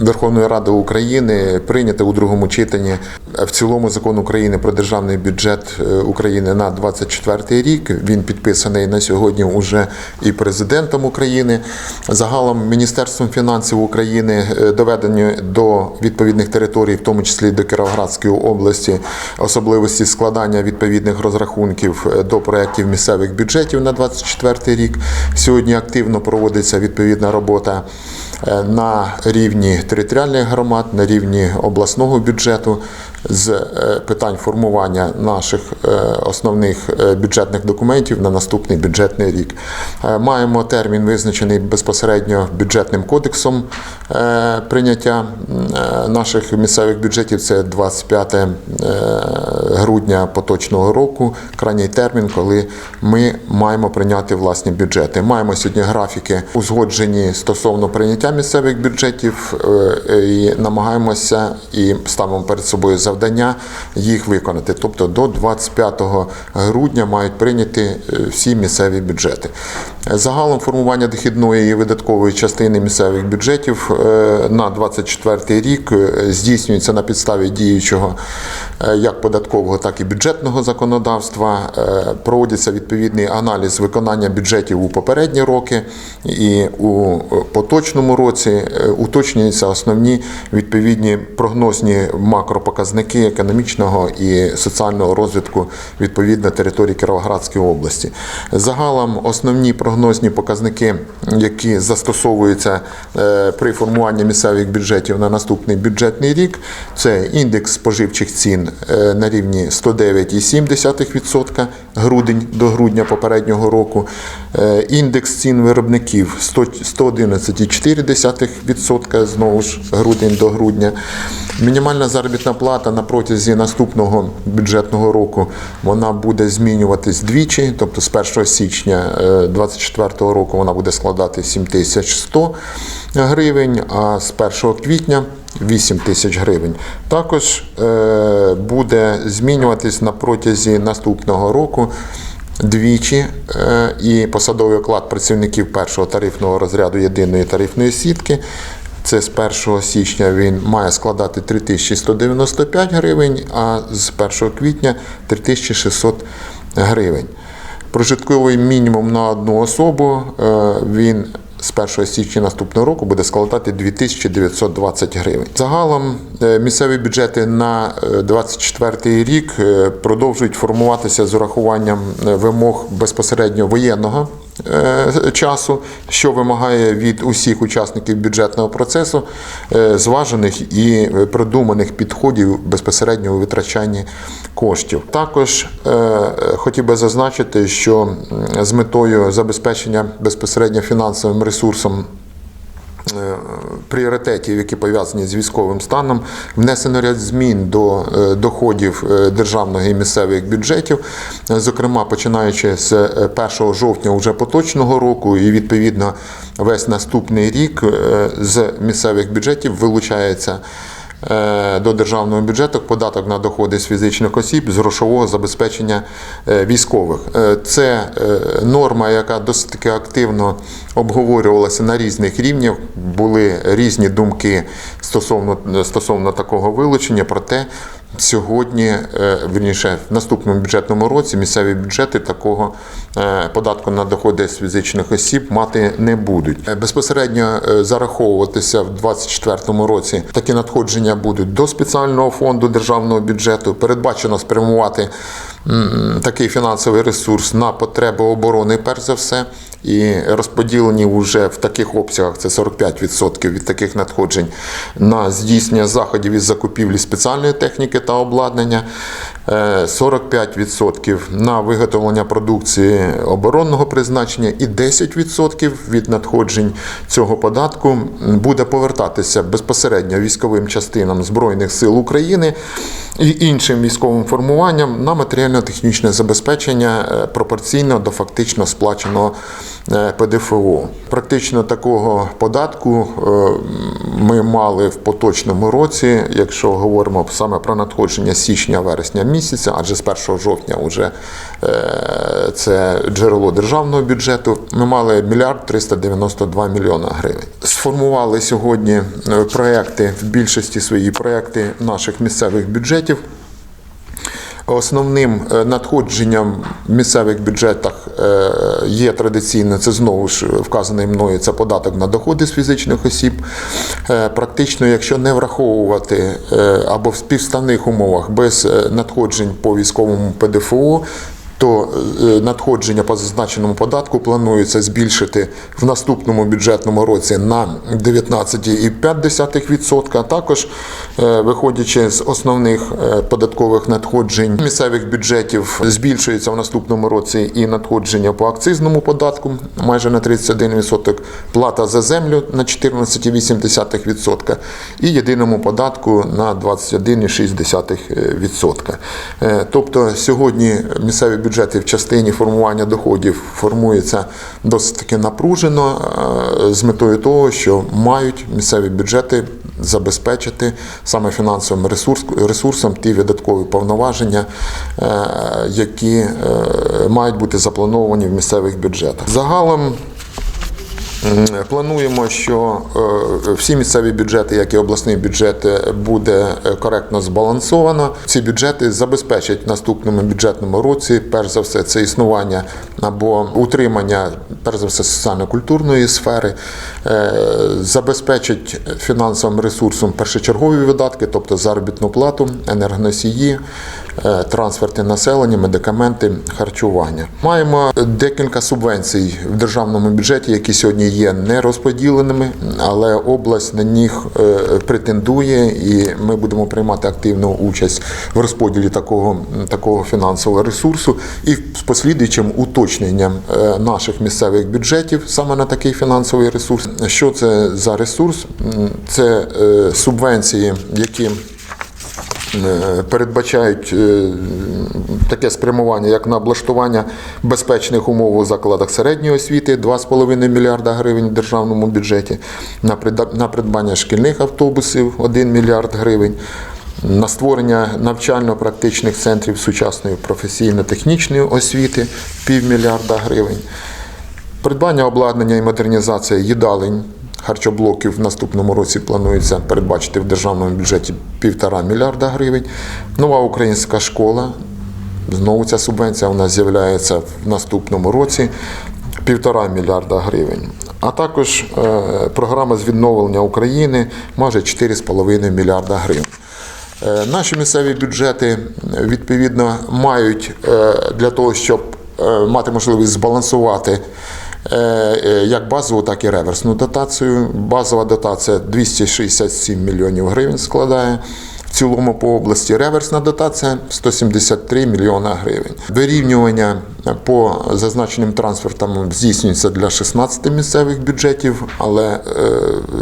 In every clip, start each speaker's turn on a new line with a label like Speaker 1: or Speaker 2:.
Speaker 1: Верховної Ради України прийняти у другому читанні е, в цілому закон України про державний бюджет е, України на 24 рік. Він підписаний на сьогодні уже і президентом України. Загалом Міністерством фінансів України е, доведені до відповідних територій, в тому числі до Кіровоградської області, особливості складання відповідних розрахунків до проєктів місцевих бюджетів на 24 рік. Сьогодні активно проводиться відповідна робота на рівні територіальних громад, на рівні обласного бюджету з е, питань формування наших е, основних е, бюджетних документів на наступний бюджетний рік. Е, Маємо термін визначений безпосередньо бюджетним кодексом е, прийняття е, наших місцевих бюджетів. Це 25 е, грудня поточного року, крайній термін, коли ми маємо прийняти власні бюджети. Маємо сьогодні графіки узгоджені стосовно прийняття місцевих бюджетів е, і намагаємося і ставимо перед собою завдання їх виконати. Тобто до 25 грудня мають прийняти е, всі місцеві бюджети. Загалом формування дохідної і видаткової частини місцевих бюджетів е, на 24 рік е, здійснюється на підставі діючого е, як податкового, так і бюджетного законодавства. Е, Проводиться відповідний аналіз виконання бюджетів у попередні роки і у е, поточному році е, уточнюються основні відповідні прогнозні макропоказники економічного і соціального розвитку відповідно території Кіровоградської області. Загалом основні прогнозні показники, які застосовуються е, при формуванні місцевих бюджетів на наступний бюджетний рік, це індекс споживчих цін е, на рівні 109,7% грудень до грудня попереднього року, е, індекс цін виробників 111,4% знову ж грудень до грудня. Мінімальна заробітна плата на протязі наступного бюджетного року вона буде змінюватись двічі, тобто з 1 січня 2024 року вона буде складати 7100 гривень, а з 1 квітня 8 тисяч гривень. Також е, буде змінюватись на протязі наступного року двічі е, і посадовий оклад працівників першого тарифного розряду єдиної тарифної сітки. Це з 1 січня він має складати 3195 гривень, а з 1 квітня 3600 гривень. Прожитковий мінімум на одну особу е, він з 1 січня наступного року буде складати 2920 гривень. Загалом е, місцеві бюджети на 2024 рік е, продовжують формуватися з урахуванням е, вимог безпосередньо воєнного е, часу, що вимагає від усіх учасників бюджетного процесу е, зважених і е, продуманих підходів безпосередньо у витрачанні коштів. Також е, хотів би зазначити, що з метою забезпечення безпосередньо фінансовим ресурсом е, пріоритетів, які пов'язані з військовим станом, внесено ряд змін до е, доходів е, державного і місцевих бюджетів, Е, зокрема починаючи з е, 1 жовтня уже поточного року, і відповідно весь наступний рік е, з місцевих бюджетів вилучається. Е, До державного бюджету податок на доходи з фізичних осіб з грошового забезпечення е, військових. Е, Це норма, яка досить таки активно обговорювалася на різних рівнях. Були різні думки стосовно, стосовно такого вилучення, проте сьогодні, верніше, в наступному бюджетному році місцеві бюджети такого податку на доходи з фізичних осіб мати не будуть. Безпосередньо зараховуватися в 2024 році такі надходження будуть до спеціального фонду державного бюджету. Передбачено спрямувати такий фінансовий ресурс на потреби оборони, перш за все, і розподілені вже в таких обсягах, це 45% від таких надходжень, на здійснення заходів із закупівлі спеціальної техніки та обладнання, е, 45% на виготовлення продукції оборонного призначення і 10% від надходжень цього податку буде повертатися безпосередньо військовим частинам Збройних сил України і іншим військовим формуванням на матеріально-технічне забезпечення е, пропорційно до фактично сплаченого е, ПДФО. Практично такого податку е, ми мали в поточному році, якщо говоримо саме про надходження січня-вересня місяця, адже з 1 жовтня вже е, це джерело державного бюджету. Ми мали мільярд 392 мільйона гривень. Сформували сьогодні е, проекти в більшості свої проекти наших місцевих бюджетів. Основним е, надходженням в місцевих бюджетах е, є традиційно, це знову ж вказаний мною, це податок на доходи з фізичних осіб. Е, Практично, якщо не враховувати або в співставних умовах без надходжень по військовому ПДФО, то е, надходження по зазначеному податку планується збільшити в наступному бюджетному році на 19,5%. А також, е, виходячи з основних е, податкових надходжень місцевих бюджетів, збільшується в наступному році і надходження по акцизному податку майже на 31%, плата за землю на 14,8% і єдиному податку на 21,6%. Е, Тобто сьогодні місцеві бюджети в частині формування доходів формується досить таки напружено е, з метою того, що мають місцеві бюджети забезпечити саме фінансовим ресурс, ресурсом ті видаткові повноваження, е, які е, мають бути заплановані в місцевих бюджетах. Загалом Плануємо, що е, всі місцеві бюджети, як і обласний бюджет, е, буде е, коректно збалансовано. Ці бюджети забезпечать в наступному бюджетному році, перш за все, це існування або утримання, перш за все, соціально-культурної сфери, забезпечать фінансовим ресурсом першочергові видатки, тобто заробітну плату, енергоносії, е, трансферти населення, медикаменти, харчування. Маємо декілька субвенцій в державному бюджеті, які сьогодні є нерозподіленими, але область на них е, претендує, і ми будемо приймати активну участь в розподілі такого, такого фінансового ресурсу і з послідуючим уточненням е, наших місцевих бюджетів саме на такий фінансовий ресурс. Що це за ресурс? Це субвенції, які передбачають е, таке спрямування, як на облаштування безпечних умов у закладах середньої освіти 2,5 мільярда гривень в державному бюджеті, на придбання шкільних автобусів 1 мільярд гривень. На створення навчально-практичних центрів сучасної професійно-технічної освіти півмільярда гривень. Придбання обладнання і модернізація їдалень харчоблоків в наступному році планується передбачити в державному бюджеті півтора мільярда гривень. Нова українська школа. Знову ця субвенція у нас з'являється в наступному році півтора мільярда гривень. А також е, програма з відновлення України майже 4,5 мільярда гривень. Е, Наші місцеві бюджети е, відповідно мають для того, щоб мати можливість збалансувати як базову, так і реверсну дотацію. Базова дотація 267 мільйонів гривень складає. В цілому по області реверсна дотація 173 мільйона гривень. Вирівнювання по зазначеним трансфертам здійснюється для 16 місцевих бюджетів, але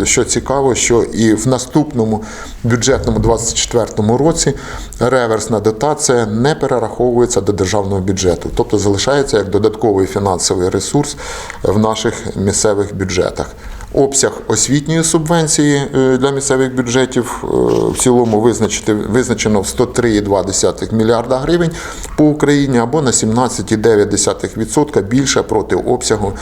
Speaker 1: е, що цікаво, що і в наступному бюджетному 24 році реверсна дотація не перераховується до державного бюджету, тобто залишається як додатковий фінансовий ресурс в наших місцевих бюджетах. Обсяг освітньої субвенції е, для місцевих бюджетів е, в цілому визначити, визначено в 103,2 мільярда гривень по Україні або на 17,9% більше проти обсягу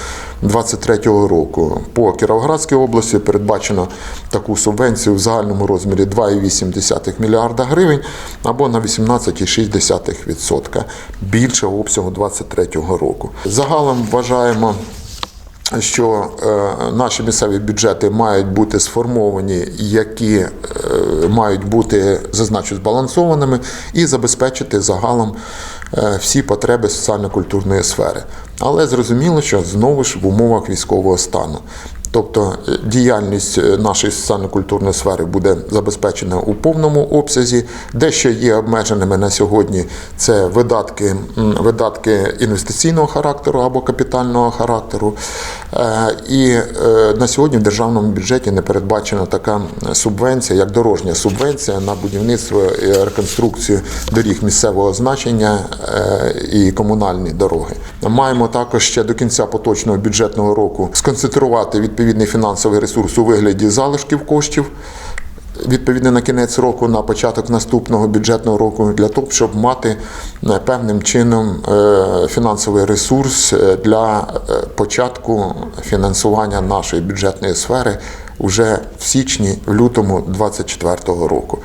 Speaker 1: 2023 року. По Кіровоградській області передбачено таку субвенцію в загальному розмірі 2,8 мільярда гривень або на 18,6% більше обсягу 2023 року. Загалом вважаємо що е, наші місцеві бюджети мають бути сформовані, які е, мають бути зазначу збалансованими і забезпечити загалом е, всі потреби соціально-культурної сфери. Але зрозуміло, що знову ж в умовах військового стану. Тобто діяльність нашої соціально-культурної сфери буде забезпечена у повному обсязі. Дещо є обмеженими на сьогодні це видатки, видатки інвестиційного характеру або капітального характеру. Е, І е, на сьогодні в державному бюджеті не передбачена така субвенція, як дорожня субвенція на будівництво і реконструкцію доріг місцевого значення е, і комунальні дороги. Маємо також ще до кінця поточного бюджетного року сконцентрувати відповідний фінансовий ресурс у вигляді залишків коштів відповідно на кінець року, на початок наступного бюджетного року, для того, щоб мати е, певним чином е, фінансовий ресурс е, для початку фінансування нашої бюджетної сфери уже в січні, в лютому 2024 року.